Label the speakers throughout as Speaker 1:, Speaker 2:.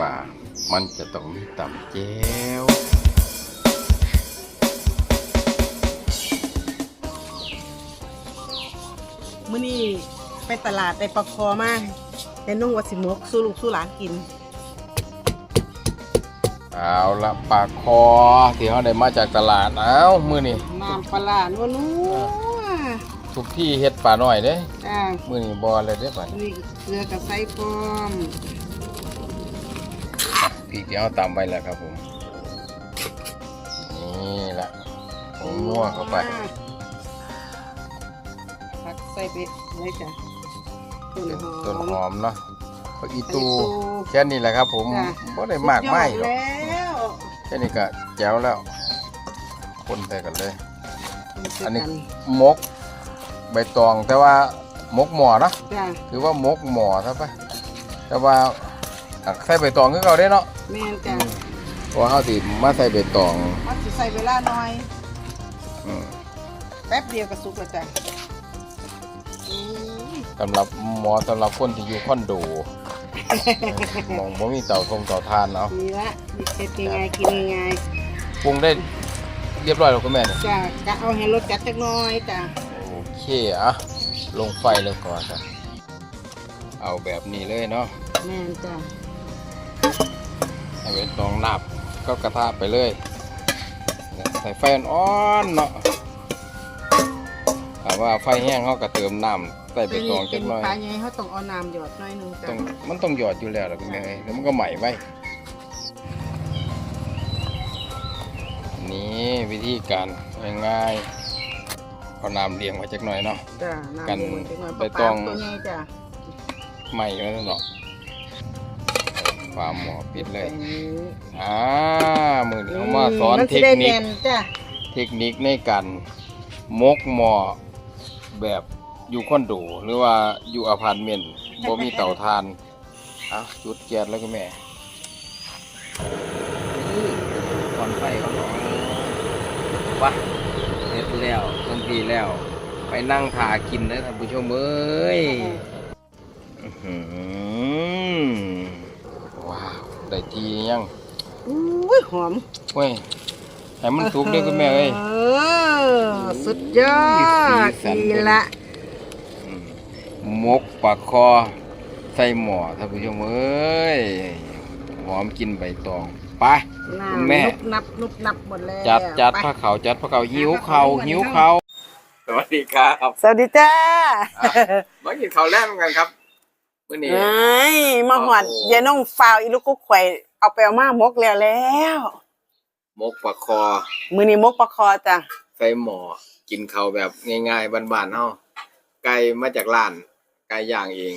Speaker 1: ป่า มันจะต้องมีต่ำแจ้ว
Speaker 2: มื้อนี้ไปตลาดได้ปลาคอมาแต่นุ่งวัดสิมกสู้ลูกสู้หลานกิน
Speaker 1: เอาละปลาคอที่เขาได้มาจากตลาดเอามือนี่
Speaker 2: น้ำปลาร้านัวนัว
Speaker 1: ทุกที่เฮ็ดปลาหน่อยเด้
Speaker 2: จ้า
Speaker 1: มือนี่บอเลยเด้ป่ะ
Speaker 2: นี่เกลือกับไส้พร้อม
Speaker 1: พริกที่เขาตำไปแล้วครับผม นี่ละผงนัวเข้าไป
Speaker 2: ผักใส่ไปเลยจ้ะต้นหอม
Speaker 1: ต้นหอมเนาะผักอีตู
Speaker 2: ผักอีตู
Speaker 1: แค่นี้แหละครับ ผม
Speaker 2: จ้ะ
Speaker 1: บ่ได้มากไม่หรอก
Speaker 2: แล้ว
Speaker 1: แค่นี้ก็แจ๋วแล้ว คนใส่กันเลย อันนี้
Speaker 2: นี้
Speaker 1: มก ใบตองแต่ว่ามกหมอเนาะ
Speaker 2: จ้า
Speaker 1: ถือว่ามกหมอซะไปแต่ว่า อะใส่ใบตองคือเก่าได้เนาะ
Speaker 2: แม่นจ้ะ
Speaker 1: เพราะว่าเขาสิมาใส่ใบตอง
Speaker 2: มันสิใส่เวลาหน่อย
Speaker 1: อืม
Speaker 2: แป๊บเดียวก็สุกแล้วจ้ะอืม
Speaker 1: สำหรับหมอสำหรับคนที่อยู่คอนโดมองบ่มีเตาทงเตาทานเนาะ
Speaker 2: นี่ละนี่เสร็จง่ายๆกินง่าย
Speaker 1: ปรุงได้เรียบร้อยแล้วคุณแม่เนี่ย
Speaker 2: ๆจ้ะกะเอาให้รสจัดจักหน่อยจ้ะ
Speaker 1: โอเคอะลงไฟเลยก่อนครับเอาแบบนี้เลยเนาะ
Speaker 2: แม่นจ้ะ
Speaker 1: ให้ใบตองนับก็กระทะไปเลยใส่ไฟอ่อนๆเนาะถามว่าไฟแห้งเขาก็เติมน้ำใส่ใบตองจักหน่อย
Speaker 2: ปลาใหญ่เขาต้องเอาน้ำหยอดหน่อยหนึงจ้ะ
Speaker 1: ต้องมันต้องหยอดอยู่แล้วล่ะคุณแม่เอ้ยแล้วมันก็ใหม่ไว้นี่วิธีการง่ายๆเอาน้ำเลี้ยงไว้จักหน่อยเนาะ
Speaker 2: จ้ะ
Speaker 1: กัน
Speaker 2: น้ำเดือดจักหน่อย
Speaker 1: ไปต้อง
Speaker 2: ปลาตัวใหญ่จ้ะ
Speaker 1: ใหม่แล้วเนาะ ฝาหม้อปิดเลย
Speaker 2: ใส่นี้
Speaker 1: อ่ามือนี้เขามาสอน
Speaker 2: มัน
Speaker 1: เท
Speaker 2: สิ
Speaker 1: ค
Speaker 2: ได้
Speaker 1: นิค
Speaker 2: แน่นจ้ะ
Speaker 1: เทคนิคในการมกหม้อแบบอยู่คอนโดหรือว่าอยู่อพาร์ตเมนต์บ่มีเตาถ่านอะจุดแก๊สแล้วก็แม่นี่ควันไฟเขาหน่อยวะเสร็จแล้วต้นทีแล้ว ไปนั่งทากินนะท่านผู้ชมเอ้ย อื้อหือว้าว ได้ทียัง
Speaker 2: อุ้ยหอม
Speaker 1: เว้ยให้มันสุกเด้อคุณแม่เอ้ย
Speaker 2: เออสุดยอด
Speaker 1: สีสัน
Speaker 2: ดีละ
Speaker 1: อืมมกปลาคอ ใส่หม้อท่านผู้ชมเอ้ยหอมกินใบตองไป
Speaker 2: น้
Speaker 1: คุณแม่
Speaker 2: นุบนับนุบนับหมดแล้ว
Speaker 1: จัดจัด
Speaker 2: ไป
Speaker 1: ผ้าขาวจัดผ้าขาวหิวเขาวหิวเขาวสวัสดีครับ
Speaker 2: สวัสดีจ้า
Speaker 1: มากินข้าวแรกกันครับ มื้อนี้
Speaker 2: เอ้ยมาหอด
Speaker 1: โอ้โห
Speaker 2: ยายน้องฟาวอีลูกกุ๊กไข่เอาไปเอามามกแล้วแล้ว
Speaker 1: มกปลาคอ
Speaker 2: มือนี้มกปลาคอจ้ะ
Speaker 1: ใส่หม้อกินข้าวแบบง่ายๆบ้านๆเฮาไก่มาจากร้านไก่ย่างเอง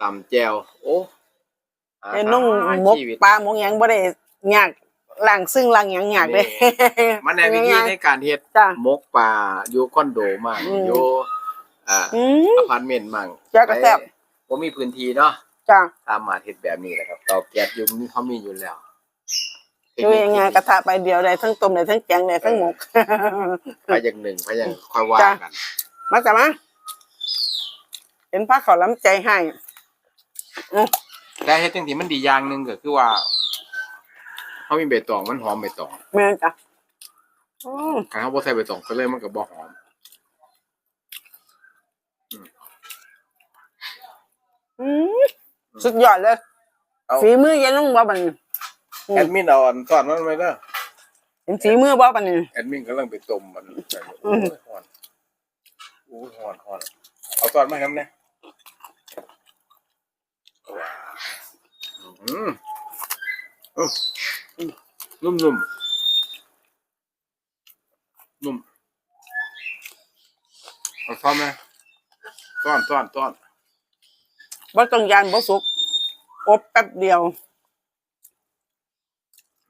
Speaker 1: ตำแจ่วโอ้
Speaker 2: ยายน้องมก
Speaker 1: ชีวิต
Speaker 2: ปลามกหยังบ่ได้ยากล่างซึ่งล่างหยังยากเด้
Speaker 1: มันในวิธีในการเฮ็ด
Speaker 2: จ้ะ
Speaker 1: มกปลาอยู่คอนโดมั่ง
Speaker 2: อืม
Speaker 1: อยู่อ่า
Speaker 2: อืม
Speaker 1: อพาร์ตเมนต์มั่ง
Speaker 2: จ้ะกระแซ่บ
Speaker 1: ผมมีพื้นที่เนาะ
Speaker 2: จ้ะ
Speaker 1: ตามมาเฮ็ดแบบนี้แหละครับเตาแก๊สอยู่นี่เขามีอยู่แล้ว
Speaker 2: อยู่ยังไงกระทะไปเดียวได้ทั้งต้มได้ทั้งแกงได้ทั้งหมก
Speaker 1: ไปอย่างหนึ่งไปอย่างค่อยว่า
Speaker 2: จ้ะ
Speaker 1: กัน
Speaker 2: มาจ้ะมาเป็นผ้าขาวล้ำใจให้
Speaker 1: แต่เฮ็ดจังที่มันดีอย่างหนึงก็คือว่าเขามีใบตองมันหอมใบตอง
Speaker 2: แม่นจ้ะอืม
Speaker 1: ถ้าเขาบ่ใส่ใบตองไปเลยมันก็บ่หอม
Speaker 2: อืมสุดยอดเลย
Speaker 1: เอา
Speaker 2: ฝีมือยายน้องบ่บัดนอืม
Speaker 1: แอดมินเอาอันสอนมันไว้เด้อ
Speaker 2: เห็นฝีมือบ่บัดน
Speaker 1: แอดมินกำลังไปต้มมันใส่
Speaker 2: อื
Speaker 1: โอ้
Speaker 2: ม
Speaker 1: ยหอนโอ้ยหอนหอนเอาสอนมาให้นำแน่ว้าวอืมอืมนุ่มนุ่มนุ่มเอาซ้อมไหมซ้อนซ้อนซ้อน
Speaker 2: บ่ต้องยานบ่สุก อบแป๊บเดียว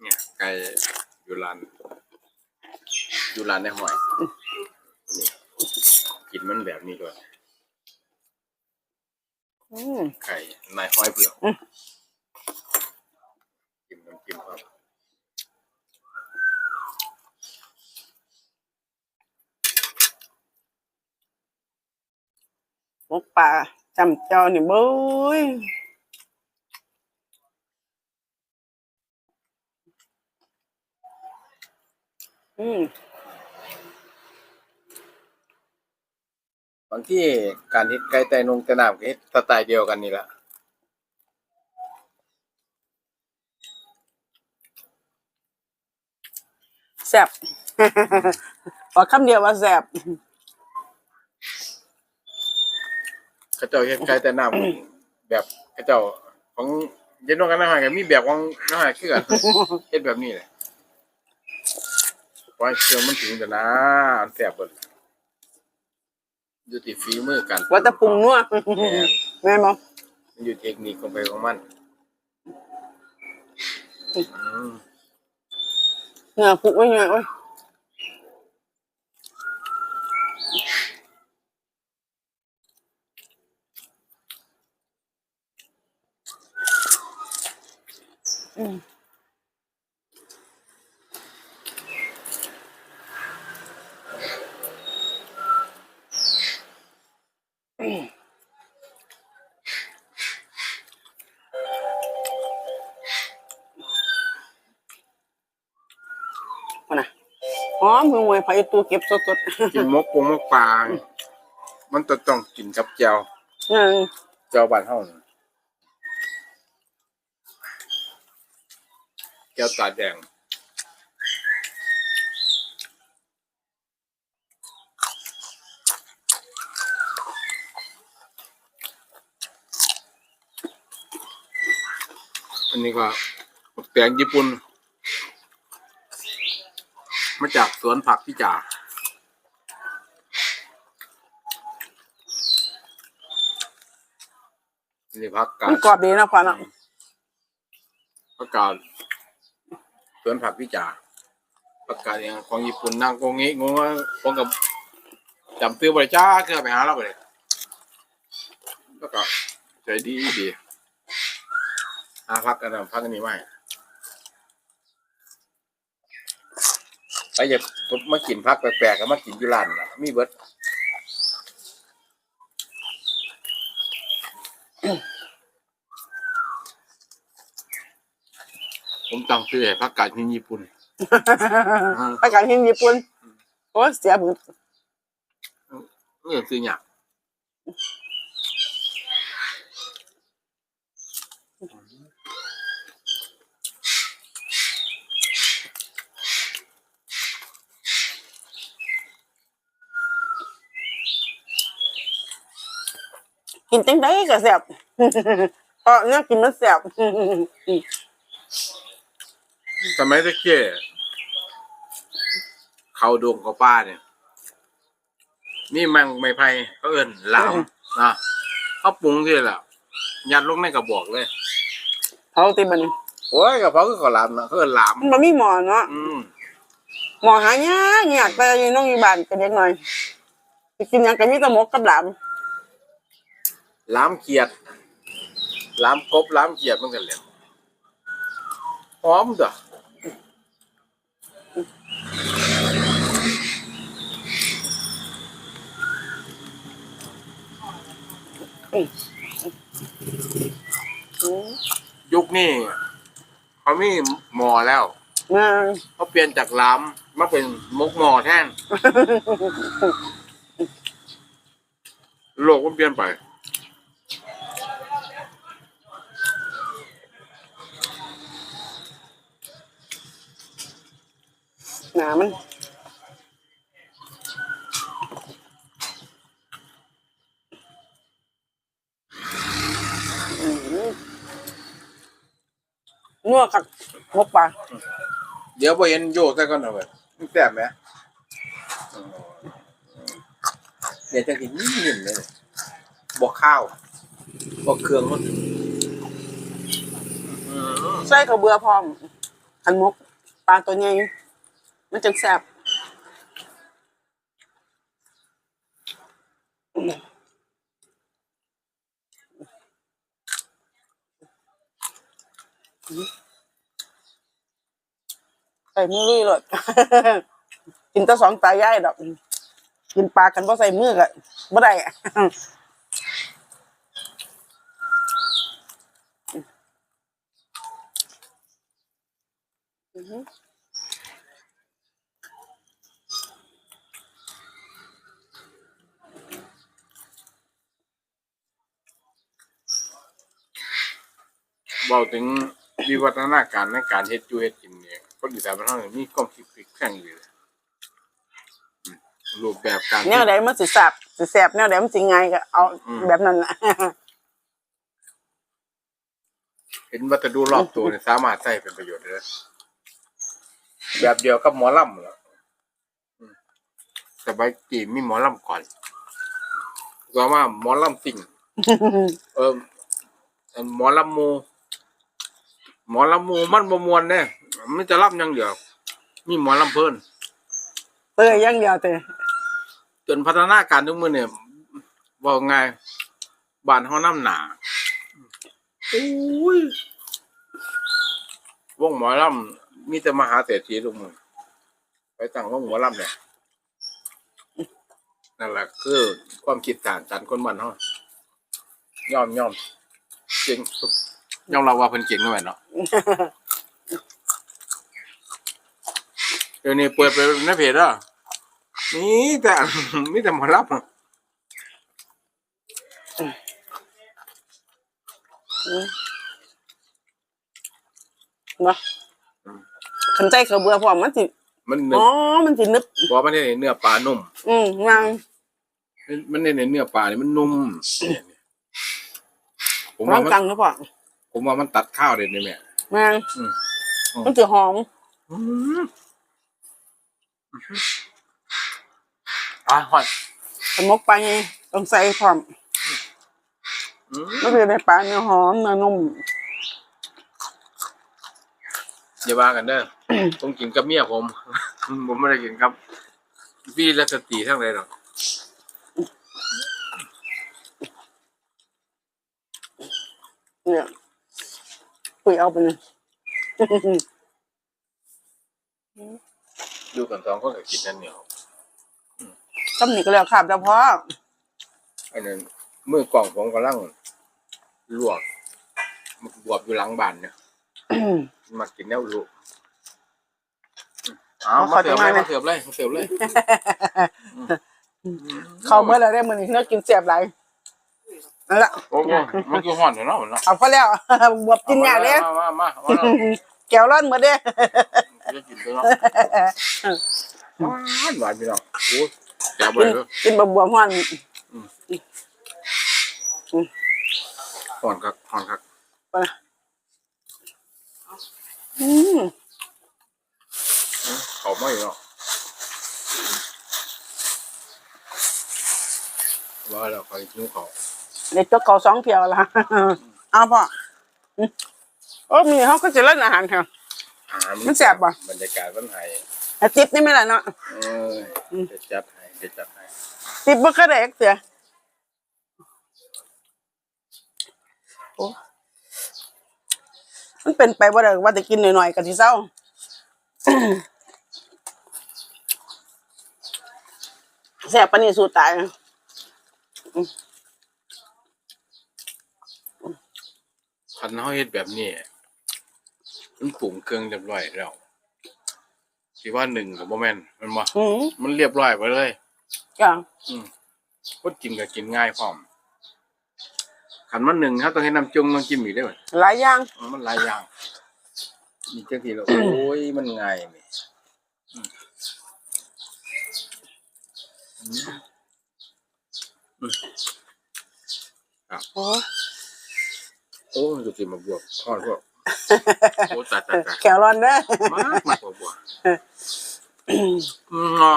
Speaker 1: เนี่ยไก่อยู่ร้านอยู่ร้านในหอยนี่กินมันแบบนี้ด้วย
Speaker 2: อืม
Speaker 1: ไก่นายห้อยเผือก
Speaker 2: อืม
Speaker 1: จิ้มน้ำจิ้มครับ
Speaker 2: หมกป่า จำจอนี่เบ้ยอืม
Speaker 1: บางที่การเฮ็ดไก่ไตนงแต่นาำก็เฮ็ดสไตล์เดียวกันนี่แหละ
Speaker 2: แซบขอคำเดียวว่าแซบ
Speaker 1: เขาเจ้าเฮ็ดไก่แต่น้ำแบบเขาเจ้าของเย็นนงกันนะฮะก็มีแบบของนะฮะคือกันเฮ็ดแบบนี้แหละเพราะเครื่องมันถึงแต่นะอันแซ่บเบิดอยู่ที่ฝีมือกัน
Speaker 2: ว่าจะปรุงนัว
Speaker 1: แม่น
Speaker 2: แม่นบ่
Speaker 1: มันอยู่เทคนิคของไปของมันอืม
Speaker 2: เนื้อผูกไว้เนื้อไหอมหวยไผ่ตัวเก็บสด
Speaker 1: กินมกปงมกปลามันต้องต้องกินกับแจว
Speaker 2: ๆอืม
Speaker 1: แจวบ้านเฮาน่ะแจ่วตาแดงอันนี้ก็แปลงญี่ปุ่น มาจากสวนผักพี่จ่านี่ผักกา
Speaker 2: มัน
Speaker 1: ด
Speaker 2: กรอบดีนะพ่อเนาะ
Speaker 1: ผักกาดสวนผักพี่จ่าผักกาดเองของญี่ปุ่นนั่งงงงี้งงว่าผมกับจำตื้อบริจ้าคือไปหาเราไปเลยแล้วก็ใจดีดีหาพักกันนะพักอันนี้ไม่ ไปอย่ามากินพักแปลกๆก็มากินอยุรันนะมีเบิดผมตั้งชื่อให้พักกาดที่ญี่ปุ่น
Speaker 2: ไปกันที่ญี่ปุ่นโอ้เสียบุญ
Speaker 1: เรื่องซื้อเนี่ยาก
Speaker 2: กินจังได้ก็แซ่บเพราะเนี่ยกินมันแซ่บ
Speaker 1: สมัยตะเกียเขาดงเขาป้าเนี่ย นี่มังไม่ไผ่เขาเอิ้นหลามนะเขาปรุงที่แหละยัดลงในกระบอกเลย
Speaker 2: เขาตีบัดน
Speaker 1: โอ้ยกระเพราคือข้าวหลามนะเขาเอิ้นหลาม
Speaker 2: มันบ่มีหมอเนาะ
Speaker 1: อืม
Speaker 2: หมอหายากยากแต่อยังน้องอยู่บ้านกันเด็กหน่อยไปกินหยังกันมีแต่หมกกับหลาม
Speaker 1: ห ลามเขียดหลามกบหลามเขียดมันกันเลยหอมจ้ะ
Speaker 2: อืม
Speaker 1: ยุคนี้เขามีหมอแล้ว
Speaker 2: มา
Speaker 1: เขาเปลี่ยนจากหลามมาเป็นมกหมอแทนโลกมันเปลี่ยนไป
Speaker 2: หนามันอืมนัวกับหมกปลา
Speaker 1: เดี๋ยวพอเห็นโยกใส่ก่อนเอาไว้มันแซ่บไหมเดี๋ยวจะกินนิ่มๆเลยบอกข้าวบอกเครื่องมันอืม
Speaker 2: ใส่ข้าวเบื่อพร้อมขันหมกปลาตัวใหญ่ มันจังแซ่บใส่มือลุยเลยกินแต่สองตายายดอก กินปลากันเพราะใส่มือก็บ่ได้อะอือหือ
Speaker 1: บอกถึงวิวัฒนาการในการเฮ็ดจูเฮ็ดกินเนี่ยคนอีสานบ้านเราเนี่ยมีความคิดพลิกแพลงอยู่เลยอืมรูปแบบการ
Speaker 2: แนวใดมันสิแสบสิแสบแนวใดมันสิไงก็เอา
Speaker 1: อืม
Speaker 2: แบบนั้นน่ะ
Speaker 1: เห็นวัสดุรอบตัวเนี่ยสามารถใช้เป็นประโยชน์ได้เลยแบบเดียวกับหมอลำเหรออืมแต่ใบกีมีหมอลำก่อนก็ว่าหมอลำสิ่ง เออหมอลำหมู หมอลำหมูมันบ่มวนเนี่ยมันจะรับอย่างเดียวมีหมอลำเพิ่น
Speaker 2: เปื่อยอย่างเดียวเตะ
Speaker 1: จนพัฒนาการทุกมือเนี่ยบอกไงบ้านเฮาน้ำหนาอุ้ยวงหมอลำมีแต่มหาเศรษฐีทุกมือไปตั้งวงหมอลำเนี่ยนั่นแหละคือความคิดต่างกันคนบ้านเฮายอมยอมเก่ง ยอมเราว่าเพิ่นเก่งด้วยเนาะเดี๋ยวนี้เปิดไปในเพจอะนี่แต่มีแต่หมอรับอะ
Speaker 2: เนาะขันใจเขาเบื่อพร้อมมันสิ
Speaker 1: มันเนื้
Speaker 2: อ๋
Speaker 1: อ
Speaker 2: อมันสินึบ
Speaker 1: เพราะมันได้เนื้อปลานุ่ม
Speaker 2: อืมนาง
Speaker 1: มันได้เนื้อปลานี่มันนุ่มผม
Speaker 2: ร้อ
Speaker 1: ว่างมัน
Speaker 2: กังหรือเปล่า
Speaker 1: ผมว่ามันตัดข้าวเด็ดเลยแม่
Speaker 2: นาง
Speaker 1: อืม
Speaker 2: มันสิหอม
Speaker 1: อืมอะหอย
Speaker 2: สมกไปไงต้องใส่พร้อม
Speaker 1: อืม
Speaker 2: มันจะได้ปลาเนื้อหอมเนื้อนุ่ม
Speaker 1: อย่าว่ากันเด้อผมกินกับเมียผม ผมไม่ได้กินครับพี่และสตรีทั้งเลยหรอก
Speaker 2: เนี่ย คุยเอาไปเลย
Speaker 1: อยู่กันสองคนกับกินนั่นเหนียว
Speaker 2: ตำหนิก็แล้วครับเฉพาะ
Speaker 1: อันนั้นมือกล่องผมกำลังลวกมันบวบอยู่หลังบ้านเนี่ยมากินแนวลูกเอามาเสิร์ฟเลยมาเสิร์ฟเลยมาเสิร์ฟเลย
Speaker 2: เขาเมื่อไรได้มือนี้เนื้อกินเสียบไหลาย นั่นแหละ
Speaker 1: โอ้โหมันคือห่อนเนาะมันเนาะ
Speaker 2: เอาไปแล้วบวบกินยากเลย
Speaker 1: มามามามามา
Speaker 2: แก้วร้อนหมดเด้
Speaker 1: จะกินตัวเนาะหวานหวานพี่น้องโอ้แจ๋วไป
Speaker 2: กิน
Speaker 1: เลย
Speaker 2: กินบวบวบห้อน
Speaker 1: ห่อนครับห่อนครับ
Speaker 2: ไปนะอืม
Speaker 1: เขาไม่เนาะว่าแล้วคอยนิ้วเขา
Speaker 2: เด็กตัวเก่าสองเที่ยวละเอาพ่ออืมโอ้มีเขาก็จะเล่นอาหารค่ะ
Speaker 1: อาหาร
Speaker 2: มันแซ่บปะ
Speaker 1: บรรยากาศมันไห้
Speaker 2: แต่ติ๊บนี่ไม่ละเนาะ
Speaker 1: เอ้ยจะจัดให้จะจัดให้
Speaker 2: ติ๊บบ่ก็ได้เสียโอ้มันเป็นไปบ่ได้ว่าจะกินหน่อยๆกับที่เศร้า แซ่บปานนี้สู้ตายนะ
Speaker 1: คันเฮาเฮ็ดแบบนี้มันปรุงเครื่องเรียบร้อยแล้วสิว่าหนึ่งกับบ่แม่นมันบ่
Speaker 2: อืม
Speaker 1: มันเรียบร้อยไปเลย
Speaker 2: จ้ะ
Speaker 1: อืมคนกินก็กินง่ายพร้อมคันมันหนึ่งเขาต้องให้น้ำจุ่มน้ำจิ้มอีกได้ไหม
Speaker 2: หลายอย่าง
Speaker 1: มันหลายอย่าง มีจังทีแล้วโอ้ยมันง่ายนี่อืมอืม
Speaker 2: โอ้
Speaker 1: โอ้ยจะกินมาบวกทอดพวกโอ้ตายตายตาย
Speaker 2: แขวร้อนเด้อ
Speaker 1: มากมากกว่าบวกอืมอ๋อ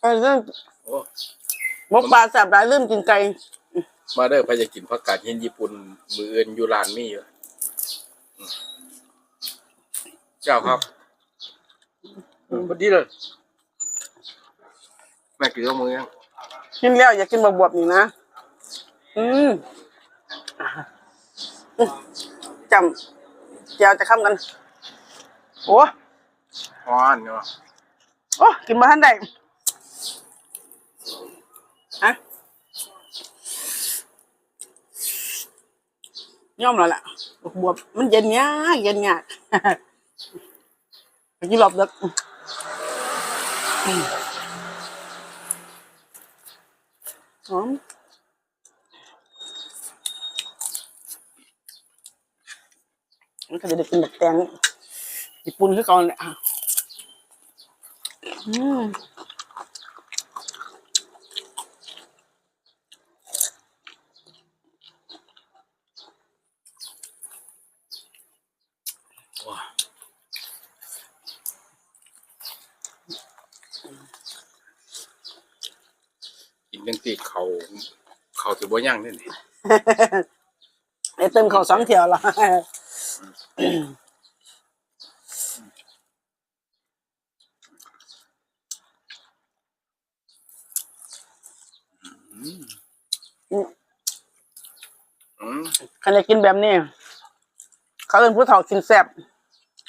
Speaker 2: เออเรื่อง
Speaker 1: โอ้
Speaker 2: หมกปลาแซ่บหลายลืมกินไก่
Speaker 1: มาเด้อพายจะกินผักกาดเห็นญี่ปุ่นมือเอื่นอยู่ร้านนี้อยู่อืมเจ้าครับอืมพอดีเลยแม่กินข้าวมือยัง
Speaker 2: กินแล้วอยากกินบวบๆนี่นะ อืมอืมจำเจียวจะค้ำกัน โอ้
Speaker 1: ฮ้อนเนาะ
Speaker 2: โอ้กินมาทันใดฮะย่อมแล้วล่ะบวบมันเย็นยากเย็นยากไปกินรอบดึกอืมหอม มันก็จะได้กินแบบแตงญี่ปุ่นคือเก่าเนี่ยอะอืม
Speaker 1: ว้ากินเป็นตีเขาเขาถือบ่ย่างนี่นี่
Speaker 2: ไอ้เติมเขาวสองเที่ยวละ
Speaker 1: อืม
Speaker 2: ใครจะกินแบบนี้ เขาเป็นผู้เฒ่ากินแซบ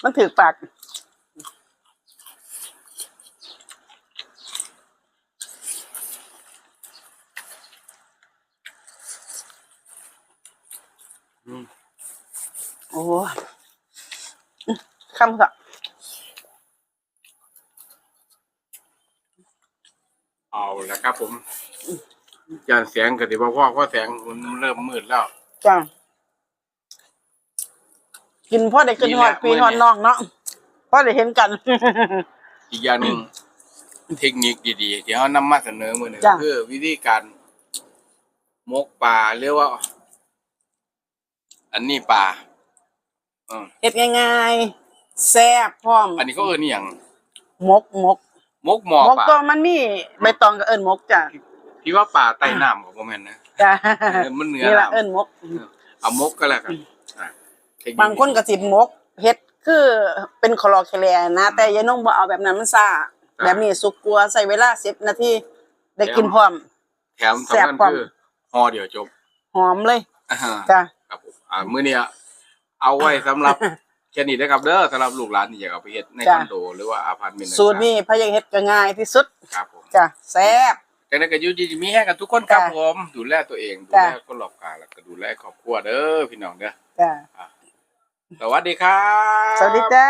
Speaker 2: มันถือปาก
Speaker 1: อืม
Speaker 2: โอ้ ยคำสัก
Speaker 1: เอาละครับ ผมยานแสงก็ถือว่าพ่อเพราะแสงมันเริ่มมืดแล้ว
Speaker 2: จ้ากินพ่อได้กิน
Speaker 1: นี่
Speaker 2: ห
Speaker 1: แห
Speaker 2: อ
Speaker 1: ละ
Speaker 2: ดปี
Speaker 1: มื้อ
Speaker 2: หอด
Speaker 1: นี้
Speaker 2: น้องเนาะพ่อได้เห็นกัน
Speaker 1: อีกอย่างหนึ่งเทคนิคดีๆที่เขานำมาเสนอมือหนึ่ง
Speaker 2: จ้ะ
Speaker 1: คือ วิธีการมกปลาหรือว่า อันนี้ปลาอืม
Speaker 2: เฮ็ดง่ายๆ แซ่บพร้อม
Speaker 1: อันนี้เขาเอิ้นอหย่าง
Speaker 2: มกมก
Speaker 1: มกหมอ
Speaker 2: มก
Speaker 1: ปลา
Speaker 2: ก็มันมีใบตองกับเอิญมกจ้ะ
Speaker 1: พี่ว่าปลาใต้น้ำของผมเห็นนะ
Speaker 2: จ้ะ
Speaker 1: เออมันเหนือ
Speaker 2: นี่ละ
Speaker 1: น้ำ
Speaker 2: เอิญมก
Speaker 1: เอามกก็แล้วกันอะเทค
Speaker 2: บางคนก็สิมกเฮ็ดคือเป็นคลอแคลนะ แต่ยายน้องบ่เอาแบบนั้นมันซ่าแบบนี้สุกกลัวใส่เวลา10นาทีได้กินพร้อม
Speaker 1: แถมสำคัญ
Speaker 2: แซ่บกว่า
Speaker 1: คือห่อเดียวจบ
Speaker 2: หอมเลย
Speaker 1: อ่าฮะ
Speaker 2: จ้ะ
Speaker 1: ครับผมอ่ามื้อนี้เอาไว้สำหรับ แค่นี้นะครับเด้อสำหรับลูกหลานที่อยากเอาไปเฮ็ดในคอนโดหรือว่าอาพาร์ตเมนต์
Speaker 2: สูตรนี้พะยังเฮ็ดก็ง่ายที่สุด
Speaker 1: ครับผม
Speaker 2: จ้ะแซ่บ
Speaker 1: แต่นั้นก็ยู่ดีมีให้กันทุกคนครับผมดูแลตัวเองดูแลคนรอบข้างแล้วก็ดูแลครอบครัวเด้อพี่น้องเด้อ
Speaker 2: จ้ะ
Speaker 1: สวัสดีครับ
Speaker 2: สวัสดีจ้า